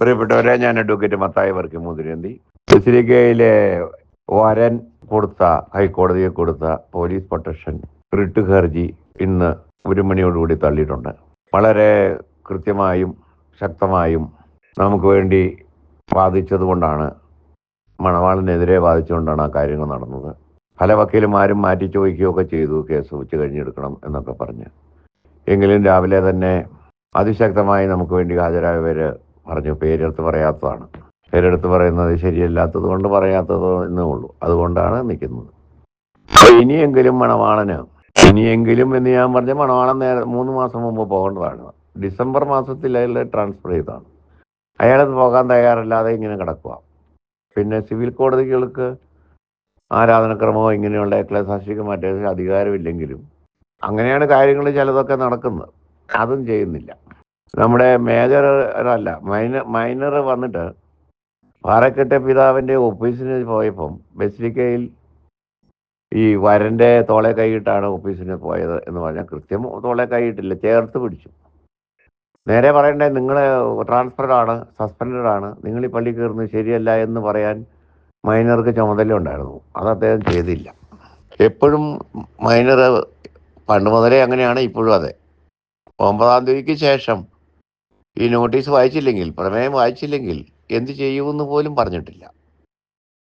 പ്രിയപ്പെട്ടവരെ ഞാൻ അഡ്വക്കേറ്റ് മത്തായി വർക്കി മുതിരന്തി. ശ്രീകയിലെ വരൻ കൊടുത്ത ഹൈക്കോടതിയെ കൊടുത്ത പോലീസ് പ്രൊട്ടക്ഷൻ റിട്ട് ഹർജി ഇന്ന് ഒരു മണിയോടുകൂടി തള്ളിയിട്ടുണ്ട്. വളരെ കൃത്യമായും ശക്തമായും നമുക്ക് വേണ്ടി വാദിച്ചത് കൊണ്ടാണ് മണവാളിനെതിരെ വാദിച്ചുകൊണ്ടാണ് ആ കാര്യങ്ങൾ നടന്നത്. പല വക്കീലുമാരും മാറ്റി ചോദിക്കുകയൊക്കെ ചെയ്തു കേസ് ഉച്ച കഴിഞ്ഞെടുക്കണം എന്നൊക്കെ പറഞ്ഞ്. എങ്കിലും രാവിലെ തന്നെ അതിശക്തമായി നമുക്ക് വേണ്ടി ഹാജരായവര് പറഞ്ഞു പേരെടുത്ത് പറയാത്തതാണ്. പേരെടുത്ത് പറയുന്നത് ശരിയല്ലാത്തത് കൊണ്ട് പറയാത്തത് എന്നേ ഉള്ളൂ. അതുകൊണ്ടാണ് നിൽക്കുന്നത്. ഇനിയെങ്കിലും മണവാളന് ഇനിയെങ്കിലും എന്ന് ഞാൻ പറഞ്ഞ മണവാളൻ നേരെ മൂന്ന് മാസം മുമ്പ് പോകേണ്ടതാണ്. ഡിസംബർ മാസത്തിൽ അയാൾ ട്രാൻസ്ഫർ ചെയ്തതാണ്. അയാളത് പോകാൻ തയ്യാറല്ലാതെ ഇങ്ങനെ കിടക്കുക പിന്നെ സിവിൽ കോടതികൾക്ക് ആരാധനക്രമമോ ഇങ്ങനെയുള്ള എക്ലസാക്ഷിക്ക് മറ്റേ അധികാരമില്ലെങ്കിലും അങ്ങനെയാണ് കാര്യങ്ങൾ ചിലതൊക്കെ നടക്കുന്നത്. അതും ചെയ്യുന്നില്ല. നമ്മുടെ മേജർ അല്ല മൈനർ മൈനർ വന്നിട്ട് പാറക്കെട്ട പിതാവിന്റെ ഓഫീസിന് പോയപ്പം ബസിലിക്കയിൽ ഈ വരന്റെ തോളെ കൈയിട്ടാണ് ഓഫീസിന് പോയത് എന്ന് പറഞ്ഞാൽ കൃത്യം തോളെ കൈയിട്ടില്ല ചേർത്ത് പിടിച്ചു. നേരെ പറയണ്ടേ നിങ്ങൾ ട്രാൻസ്ഫർഡ് ആണ് സസ്പെൻഡഡ് ആണ് നിങ്ങൾ ഈ പള്ളി കയറുന്നത് ശരിയല്ല എന്ന് പറയാൻ മൈനർക്ക് ചുമതല ഉണ്ടായിരുന്നു. അത് അദ്ദേഹം ചെയ്തില്ല. എപ്പോഴും മൈനർ പണ്ട് മുതലേ അങ്ങനെയാണ് ഇപ്പോഴും അതെ. ഒമ്പതാം തീയതിക്ക് ശേഷം ഈ നോട്ടീസ് വായിച്ചില്ലെങ്കിൽ പ്രമേയം വായിച്ചില്ലെങ്കിൽ എന്ത് ചെയ്യുമെന്ന് പോലും പറഞ്ഞിട്ടില്ല.